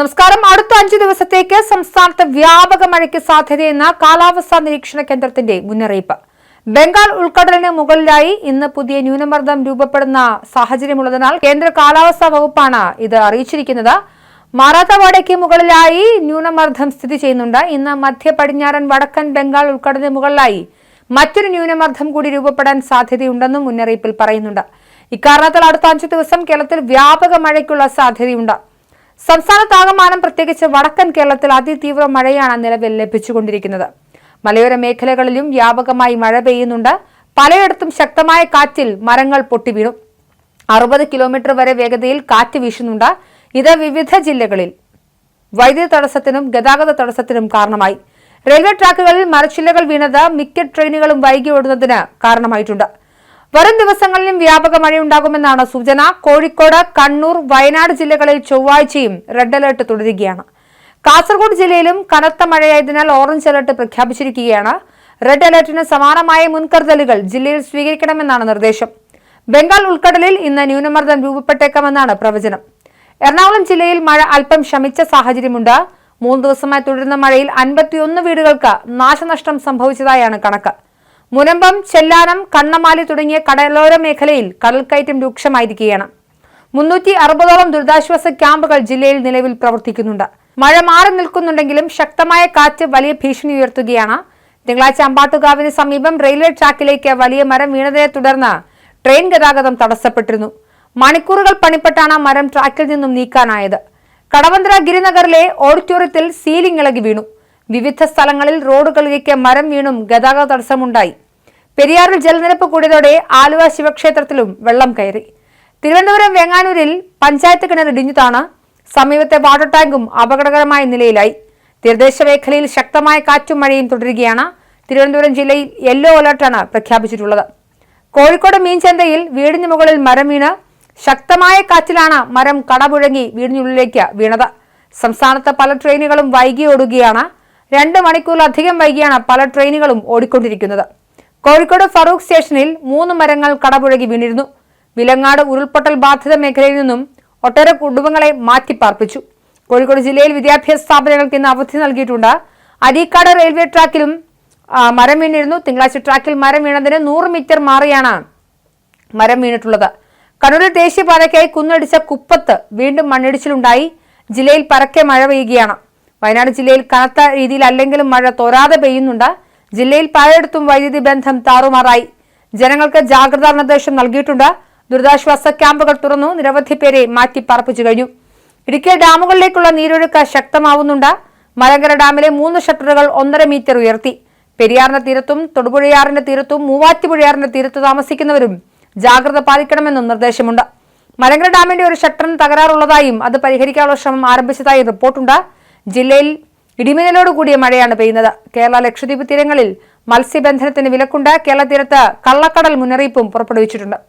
നമസ്കാരം. അടുത്ത അഞ്ചു ദിവസത്തേക്ക് സംസ്ഥാനത്ത് വ്യാപക മഴയ്ക്ക് സാധ്യതയെന്ന കാലാവസ്ഥാ നിരീക്ഷണ കേന്ദ്രത്തിന്റെ മുന്നറിയിപ്പ്. ബംഗാൾ ഉൾക്കടലിന് മുകളിലായി ഇന്ന് പുതിയ ന്യൂനമർദ്ദം രൂപപ്പെടുന്ന സാഹചര്യമുള്ളതിനാൽ കേന്ദ്ര കാലാവസ്ഥാ വകുപ്പാണ് ഇത് അറിയിച്ചിരിക്കുന്നത്. മറാത്തവാടയ്ക്ക് മുകളിലായി ന്യൂനമർദ്ദം സ്ഥിതി ചെയ്യുന്നുണ്ട്. ഇന്ന് മധ്യ പടിഞ്ഞാറൻ വടക്കൻ ബംഗാൾ ഉൾക്കടലിന് മുകളിലായി മറ്റൊരു ന്യൂനമർദ്ദം കൂടി രൂപപ്പെടാൻ സാധ്യതയുണ്ടെന്നും മുന്നറിയിപ്പിൽ പറയുന്നുണ്ട്. ഇക്കാരണത്താൽ അടുത്ത അഞ്ചു ദിവസം കേരളത്തിൽ വ്യാപക മഴയ്ക്കുള്ള സാധ്യതയുണ്ട്. സംസ്ഥാനത്താകമാനം പ്രത്യേകിച്ച് വടക്കൻ കേരളത്തിൽ അതിതീവ്ര മഴയാണ് നിലവിൽ ലഭിച്ചുകൊണ്ടിരിക്കുന്നത്. മലയോര മേഖലകളിലും വ്യാപകമായി മഴ പെയ്യുന്നുണ്ട്. പലയിടത്തും ശക്തമായ കാറ്റിൽ മരങ്ങൾ പൊട്ടിവീണു. അറുപത് കിലോമീറ്റർ വരെ വേഗതയിൽ കാറ്റ് വീശുന്നുണ്ട്. ഇത് വിവിധ ജില്ലകളിൽ. വൈദ്യുതി തടസ്സത്തിനും ഗതാഗത തടസ്സത്തിനും കാരണമായി. റെയിൽവേ ട്രാക്കുകളിൽ മരച്ചില്ലകൾ വീണത് മിക്ക ട്രെയിനുകളും വൈകി ഓടുന്നതിന് കാരണമായിട്ടുണ്ട്. വരും ദിവസങ്ങളിലും വ്യാപക മഴയുണ്ടാകുമെന്നാണ് സൂചന. കോഴിക്കോട് കണ്ണൂർ വയനാട് ജില്ലകളിൽ ചൊവ്വാഴ്ചയും റെഡ് അലർട്ട് തുടരുകയാണ്. കാസർഗോഡ് ജില്ലയിലും കനത്ത മഴയായതിനാൽ ഓറഞ്ച് അലർട്ട് പ്രഖ്യാപിച്ചിരിക്കുകയാണ്. റെഡ് അലർട്ടിന് സമാനമായ മുൻകരുതലുകൾ ജില്ലയിൽ സ്വീകരിക്കണമെന്നാണ് നിർദ്ദേശം. ബംഗാൾ ഉൾക്കടലിൽ ഇന്ന് ന്യൂനമർദ്ദം രൂപപ്പെട്ടേക്കാമെന്നാണ് പ്രവചനം. എറണാകുളം ജില്ലയിൽ മഴ അല്പം ശമിച്ച സാഹചര്യമുണ്ട്. മൂന്ന് ദിവസമായി തുടരുന്ന മഴയിൽ അൻപത്തിയൊന്ന് വീടുകൾക്ക് നാശനഷ്ടം സംഭവിച്ചതായാണ് കണക്ക്. മുനമ്പം ചെല്ലാനം കണ്ണമാലി തുടങ്ങിയ കടലോര മേഖലയിൽ കടൽക്കയറ്റം രൂക്ഷമായിരിക്കുകയാണ്. മുന്നൂറ്റി അറുപതോളം ദുരിതാശ്വാസ ക്യാമ്പുകൾ ജില്ലയിൽ നിലവിൽ പ്രവർത്തിക്കുന്നുണ്ട്. മഴ മാറി നിൽക്കുന്നുണ്ടെങ്കിലും ശക്തമായ കാറ്റ് വലിയ ഭീഷണി ഉയർത്തുകയാണ്. തിങ്കളാഴ്ച അമ്പാട്ടുകാവിന് സമീപം റെയിൽവേ ട്രാക്കിലേക്ക് വലിയ മരം വീണതിനെ തുടർന്ന് ട്രെയിൻ ഗതാഗതം തടസ്സപ്പെട്ടിരുന്നു. മണിക്കൂറുകൾ പണിപ്പെട്ടാണ് മരം ട്രാക്കിൽ നിന്നും നീക്കാനായത്. കടവന്ത്ര ഗിരിനഗറിലെ ഓഡിറ്റോറിയത്തിൽ സീലിംഗ് ഇളകി വീണു. വിവിധ സ്ഥലങ്ങളിൽ റോഡുകളിലേക്ക് മരം വീണും ഗതാഗത തടസ്സമുണ്ടായി. പെരിയാറിൽ ജലനിരപ്പ് കൂടിയതോടെ ആലുവ ശിവക്ഷേത്രത്തിലും വെള്ളം കയറി. തിരുവനന്തപുരം വെങ്ങാനൂരിൽ പഞ്ചായത്ത് കിണർ സമീപത്തെ വാട്ടർ ടാങ്കും അപകടകരമായ നിലയിലായി. തീരദേശ മേഖലയിൽ ശക്തമായ കാറ്റും മഴയും തുടരുകയാണ്. തിരുവനന്തപുരം ജില്ലയിൽ യെല്ലോ അലർട്ടാണ് പ്രഖ്യാപിച്ചിട്ടുള്ളത്. കോഴിക്കോട് മീൻചന്തയിൽ വീടിന് മുകളിൽ മരം വീണ് ശക്തമായ കാറ്റിലാണ് മരം കടപുഴങ്ങി വീടിനുള്ളിലേക്ക് വീണത്. സംസ്ഥാനത്ത് പല ട്രെയിനുകളും വൈകി ഓടുകയാണ്. രണ്ട് മണിക്കൂറിലധികം വൈകിയാണ് പല ട്രെയിനുകളും ഓടിക്കൊണ്ടിരിക്കുന്നത്. കോഴിക്കോട് ഫറൂഖ് സ്റ്റേഷനിൽ മൂന്ന് മരങ്ങൾ കടപുഴകി വീണിരുന്നു. വിലങ്ങാട് ഉരുൾപൊട്ടൽ ബാധിത മേഖലയിൽ നിന്നും ഒട്ടേറെ കുടുംബങ്ങളെ മാറ്റിപ്പാർപ്പിച്ചു. കോഴിക്കോട് ജില്ലയിൽ വിദ്യാഭ്യാസ സ്ഥാപനങ്ങൾക്ക് ഇന്ന് അവധി നൽകിയിട്ടുണ്ട്. അരീക്കാട് റെയിൽവേ ട്രാക്കിലും മരം വീണിരുന്നു. തിങ്കളാഴ്ച ട്രാക്കിൽ മരം വീണതിന് നൂറ് മീറ്റർ മാറിയാണ് മരം വീണിട്ടുള്ളത്. കണ്ണൂരിൽ ദേശീയപാതയ്ക്കായി കുന്നടിച്ച കുപ്പത്ത് വീണ്ടും മണ്ണിടിച്ചിലുണ്ടായി. ജില്ലയിൽ പരക്കെ മഴ പെയ്യുകയാണ്. വയനാട് ജില്ലയിൽ കനത്ത രീതിയിൽ അല്ലെങ്കിലും മഴ തോരാതെ പെയ്യുന്നുണ്ട്. ജില്ലയിൽ പലയിടത്തും വൈദ്യുതി ബന്ധം താറുമാറായി. ജനങ്ങൾക്ക് ജാഗ്രതാ നിർദ്ദേശം നൽകിയിട്ടുണ്ട്. ദുരിതാശ്വാസ ക്യാമ്പുകൾ തുറന്നു. നിരവധി പേരെ മാറ്റി പാർപ്പിച്ചു കഴിഞ്ഞു. ഇടുക്കി ഡാമുകളിലേക്കുള്ള നീരൊഴുക്ക് ശക്തമാവുന്നുണ്ട്. മലങ്കര ഡാമിലെ മൂന്ന് ഷട്ടറുകൾ ഒന്നര മീറ്റർ ഉയർത്തി. പെരിയാറിന്റെ തീരത്തും തൊടുപുഴയാറിന്റെ തീരത്തും മൂവാറ്റുപുഴയാറിന്റെ തീരത്ത് താമസിക്കുന്നവരും ജാഗ്രത പാലിക്കണമെന്നും നിർദ്ദേശമുണ്ട്. മലങ്കര ഡാമിന്റെ ഒരു ഷട്ടറിന് തകരാറുള്ളതായും അത് പരിഹരിക്കാനുള്ള ശ്രമം ആരംഭിച്ചതായും റിപ്പോർട്ടുണ്ട്. ജില്ലയിൽ ഇടിമിന്നലോട് കൂടിയ മഴയാണ് പെയ്യുന്നത്. കേരള ലക്ഷദ്വീപ് തീരങ്ങളിൽ മത്സ്യബന്ധനത്തിന് വിലക്കുണ്ട്. കേരള തീരത്ത് കള്ളക്കടൽ മുന്നറിയിപ്പും പുറപ്പെടുവിച്ചിട്ടുണ്ട്.